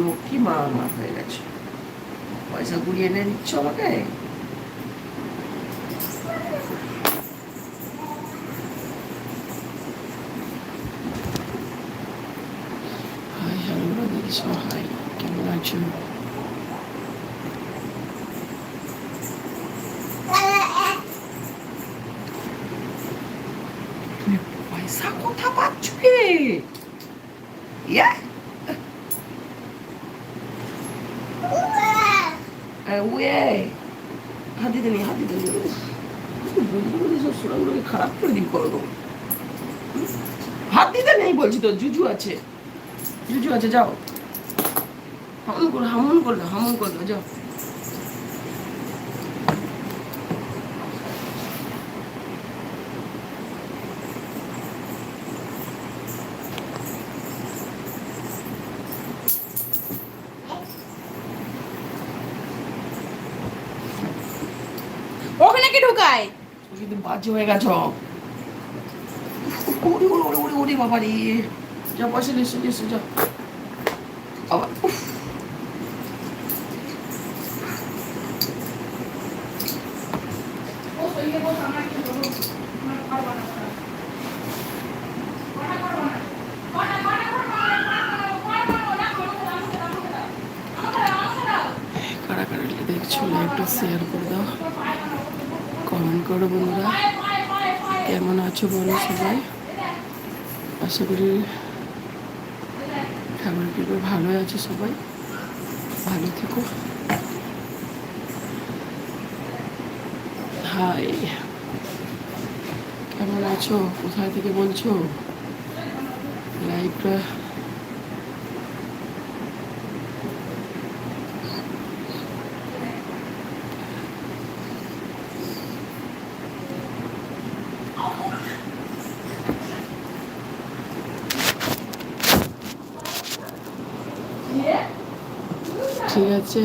লক্ষ্মী মা আমার হয়ে গেছে। পয়সা কুড়িয়ে এনে দিচ্ছ আমাকে? উয়ে, হাত দিতে নেই, হাত দিতে সব সোনাগুলোকে খারাপ করে দিন করব হাত দিতে নেই বলছি তো, জুজু আছে। জুজু আছে, যাও। হামন করে হামন করে দাও হামন করে দাও যাও ওখানে কি ঢুকায়। বাজে হয়ে গেছ। ওরে ওরে ওরে ওরে বাবা রে যা, পয়সা নিশ্চয় নিশ্চয় নিয়ে এসো যাও আবার উফ। কারা কারা দেখছ লাইভটা শেয়ার করে দাও কমেন্ট করো বন্ধুরা। কেমন আছো বলো সবাই? আশা করি ঠাকুর কৃপে ভালোই আছো সবাই। ভালো থেকো। হাই। কেমন আছো? কোথায় থেকে বলছো? লাইভটা ঠিক আছে।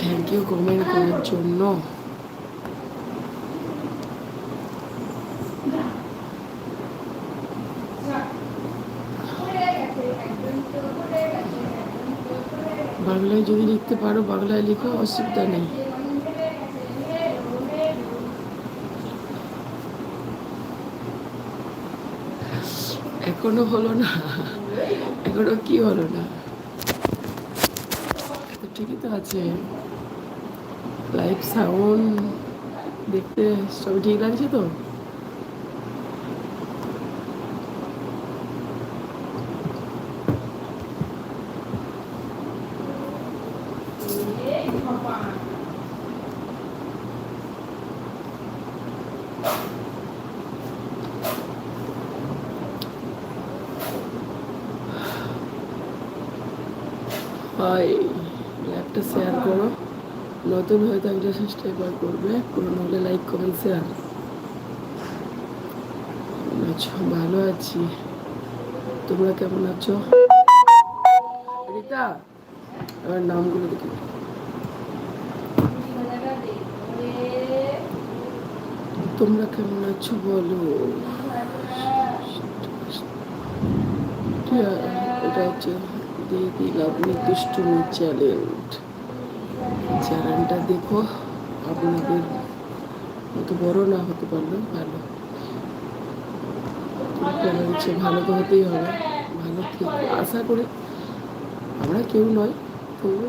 থ্যাংক ইউ কমেন্ট করার জন্য। বাংলায় যদি লিখতে পারো, বাংলায় লিখো, অসুবিধা নেই। এখনও হলো না। এখনও কি হলো না? ঠিকই তো আছে। লাইফ সাউন্ড দেখতে সব ঠিক লাগছে তো? হয় ল্যাবটা শেয়ার করো। নতুন হয়ে থাকলে সাবস্ক্রাইবার করবে পুরনো হলে লাইক কমেন্ট শেয়ার আছো? ভালো আছি। তোমরা কেমন আছো? রিতা আমার নামগুলো দেখি তোমরা কেমন আছো বলো? এটা হচ্ছে দিয়ে দিলাম দুষ্টুমি চ্যালেঞ্জ চ্যানেলটা দেখো, আপনাদের অত বড় না হতে পারলেও ভালো। হচ্ছে ভালো তো হতেই হবে, ভালো থেকে। আশা করি আমরা কেউ নয়, তবু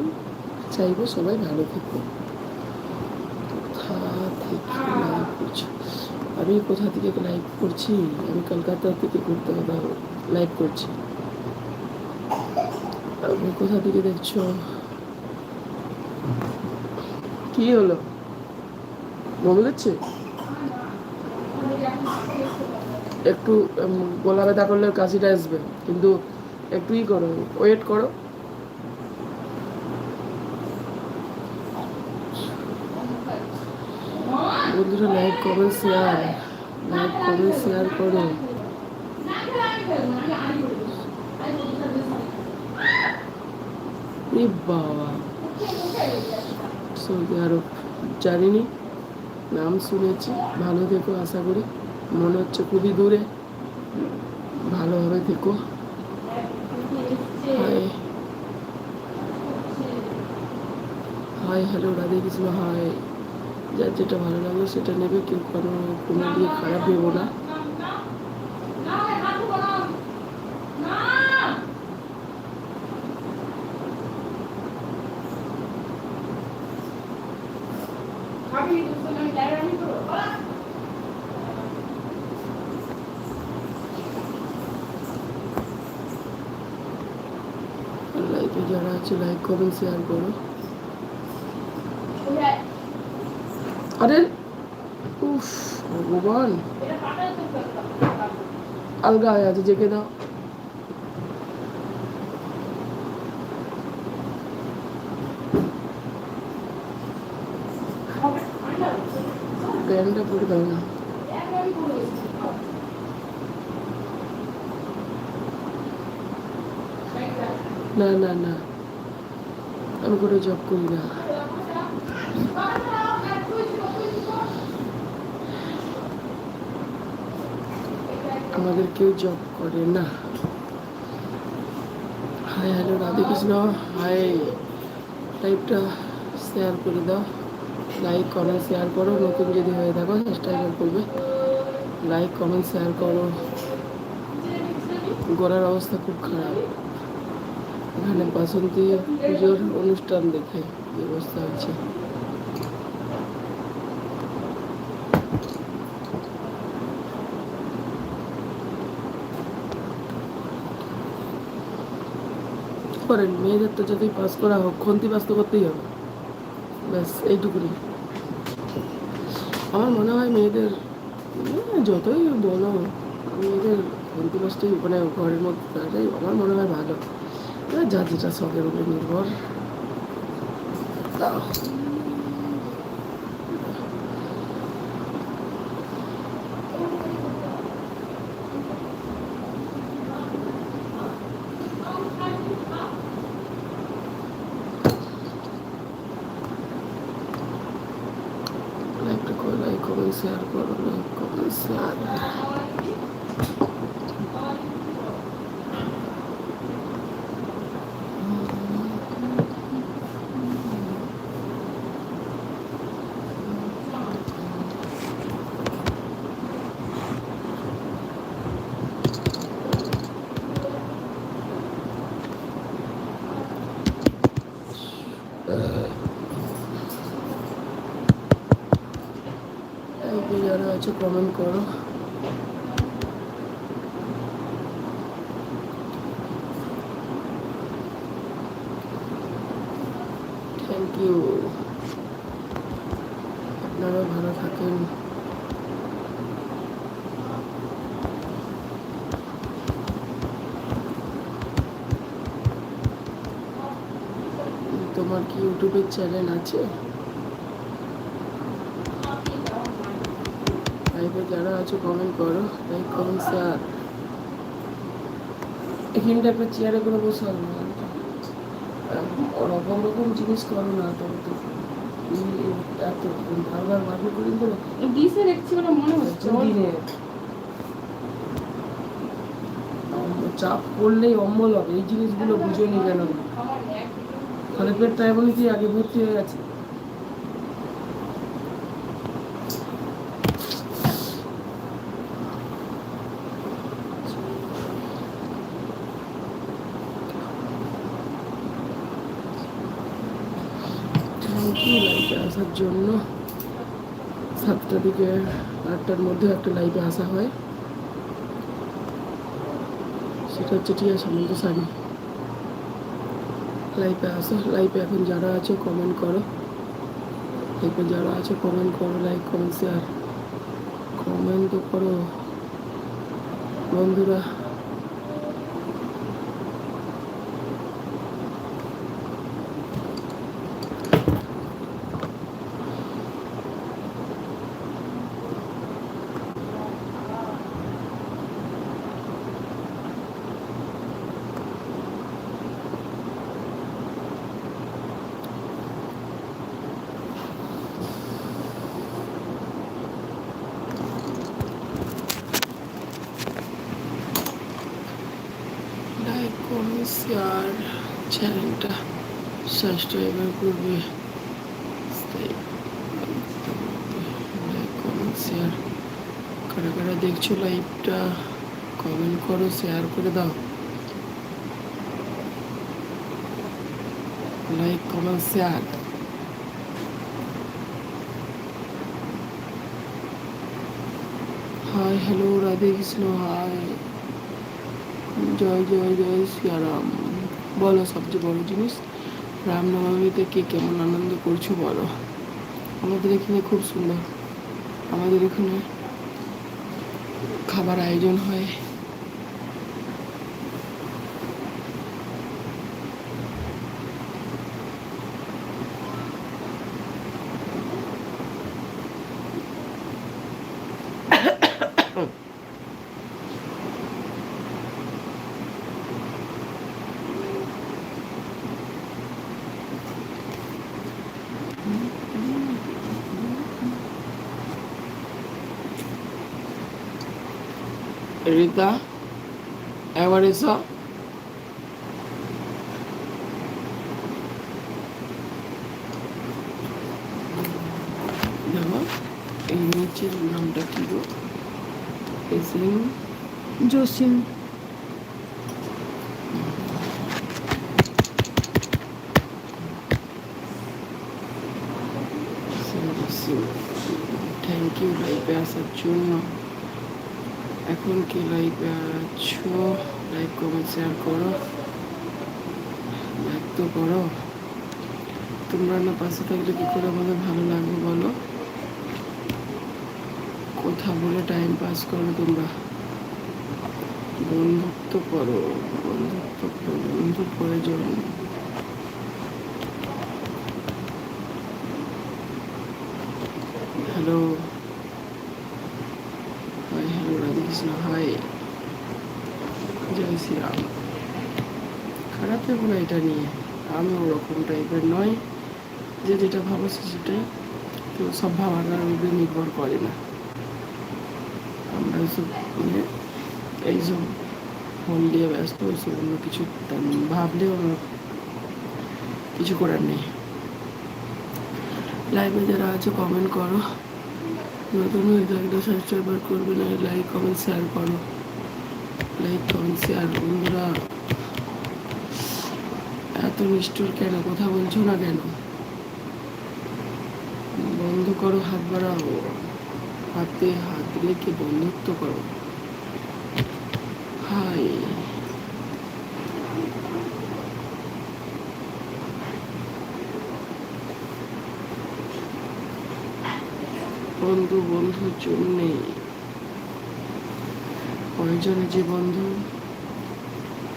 চাইব সবাই ভালো থেকো। কোথা থেকে আমি কোথা থেকে লাইভ করছি? আমি কলকাতা থেকে ঘুরতে লাইভ করছি। আপনি কোথা থেকে দেখছ? কি হলো? মনে হচ্ছে একটু গলা ব্যথা করলে কাশিটা আসবে, কিন্তু একটু ই করো ওয়েট করো। বন্ধুরা like comment share like comment share করো। এ বাবা সৌদি আরব জানিনি, নাম শুনেছি, ভালো থেকো আশা করি, মনে হচ্ছে খুবই দূরে, ভালোভাবে থেকো। Hi hello Radhe Krishna hi যার যেটা ভালো লাগল সেটা নেবে, কেউ কোনো কোনো দিয়ে খারাপ ভেবো না। লাইভে যারা আছে লাইক কমেন্ট শেয়ার করো। আরে, উফ, ভগবান। আলগা হয়ে আছে জেগে দাও। প্যান্টটা পরে দাও না। না না না। আমি কোনো জব করি না। আমাদের কেউ জব করে না। Hi hello Radhe Krishna hi লাইভটা শেয়ার করে দাও। লাইক কমেন্ট শেয়ার করো। নতুন যদি হয়ে থাকো সাবস্ক্রাইব করবে। লাইক কমেন্ট শেয়ার করো। গড়ার অবস্থা খুব খারাপ। এখানে বাসন্তী পুজোর অনুষ্ঠান দেখে এই অবস্থা হচ্ছে করেন, মেয়েদের তো যতই পাস করা হোক, খন্তি পাস তো করতেই হবে। ব্যাস, এইটুকুনি। আমার মনে হয় মেয়েদের যতই বলো, মেয়েদের খন্তি পাসটাই মানে ঘরের মধ্যে আমার মনে হয় ভালো। যা যেটা শখের উপরে নির্ভর। তাও লাইকটা করো লাইক কমেন্ট শেয়ার করো লাইক কমেন্ট শেয়ার আছে কমেন্ট করো। থ্যাংক ইউ আপনারা ভালো থাকেন। তোমার কি ইউটিউবের চ্যানেল আছে? লাইভে যারা আছো কমেন্ট করো লাইক কমেন্ট শেয়ার এখানটা একটা চেয়ারে করে বসে হবে না রকম রকম জিনিস করো না তো এত বারবার বারবার করে দেবো ডিসে দেখছি বলে মনে হচ্ছে চাপ পড়লেই অম্বল হবে এই জিনিসগুলো বুঝে নি। কেন এমনই কি আগে ভর্তি হয়ে গেছে থ্যাংক ইউ আসার জন্য সাতটা দিকে আটটার মধ্যে একটা লাইভে আসা হয়। সেটা হচ্ছে টিয়া সামন্ত শাড়ি। লাইভে আসো লাইভে এখন যারা আছে কমেন্ট করো। লাইভে যারা আছে কমেন্ট করো লাইক কমেন্ট শেয়ার কমেন্ট করো। বন্ধুরা আর চ্যানেলটা সাবস্ক্রাইবার করবে। কমেন্ট শেয়ার কারা কারা দেখছ লাইভটা কমেন্ট করো শেয়ার করে দাও। Like comment share hi hello Radhe Krishna hi জয় জয় জয় সিয়ারাম বলো, সবচেয়ে বড় জিনিস। রামনবমীতে কে কেমন আনন্দ করছ বলো। আমাদের এখানে খুব সুন্দর। আমাদের এখানে খাবার আয়োজন হয়। রিতা একবার এসো দেখো এই নিচের নামটা কি গো? এসিং জসিম থ্যাংক ইউ লাইভে আসার জন্য এখন কি লাইভে আছো? লাইক কমেন্ট শেয়ার করো। লাইক তো করো। তোমরা না পাশে থাকলে কি করে আমাদের ভালো লাগবে বলো? কথা বলে টাইম পাস করো তোমরা। বন্ধুত্ব করো। বন্ধুত্ব বন্ধু প্রয়োজন হ্যালো হাই হাই জয় শ্রীরাম খারাপ ভেবো না এটা নিয়ে। আমি ওরকম টাইপের নয় যে যেটা সেটাই। কেউ সব ভাবাটার উপরে নির্ভর করে না। আমরা এইসব মানে এইসব ফোন দিয়ে ব্যস্ত এইসব অন্য কিছু ভাবলেও কিছু করার নেই। লাইভে যারা আছে কমেন্ট করো। নতুন হয়ে থাকলে সাবস্ক্রাইবার করবে না লাইক কমেন্ট শেয়ার করো। লাইক কমেন্ট শেয়ার বন্ধুরা। এত নিষ্ঠুর কেন? কথা বলছো না কেন? বন্ধ করো হাত বাড়াও। হাতে হাত রেখে বন্ধুত্ব করো। হাই। বন্ধু, বন্ধুর জন্যে। প্রয়োজনে যে বন্ধু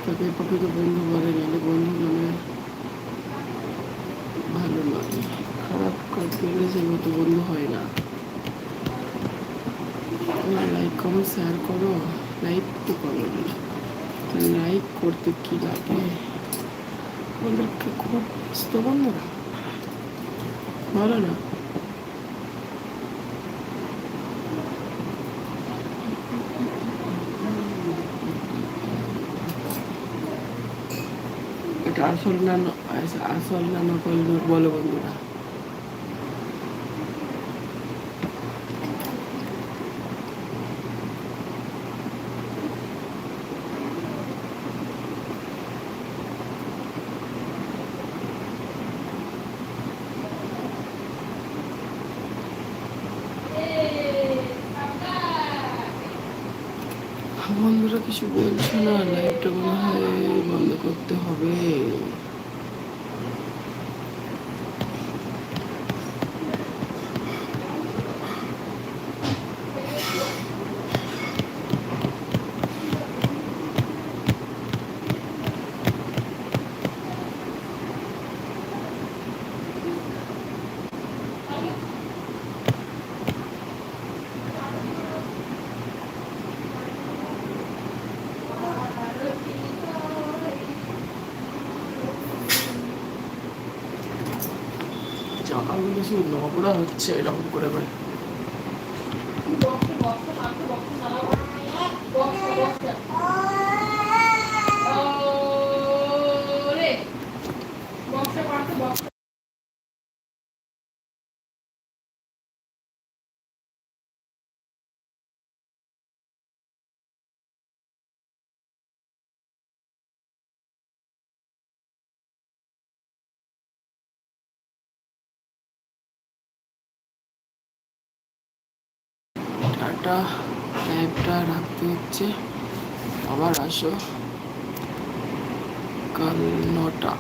তাকে প্রকৃত বন্ধু বলে গেলে বন্ধু মানে ভালো নয় খারাপ করতে গেলে সে মতো বন্ধু হয় না। লাইক কমেন্ট শেয়ার করো। লাইক তো করো লাইক করতে কি লাগে? ওদেরকে খুব ব্যস্ত বন্ধুরা। ভালো না? আসল না ন- আস- আসল না নকল বলো বন্ধুরা। বন্ধুরা কিছু বলছে না? লাইভটা মনে হয় বন্ধ করতে হবে। শুধু নোংরা হচ্ছে এরকম করে করে টাটা লাইভটা রাখতে হচ্ছে আবার আসো। কাল নটা।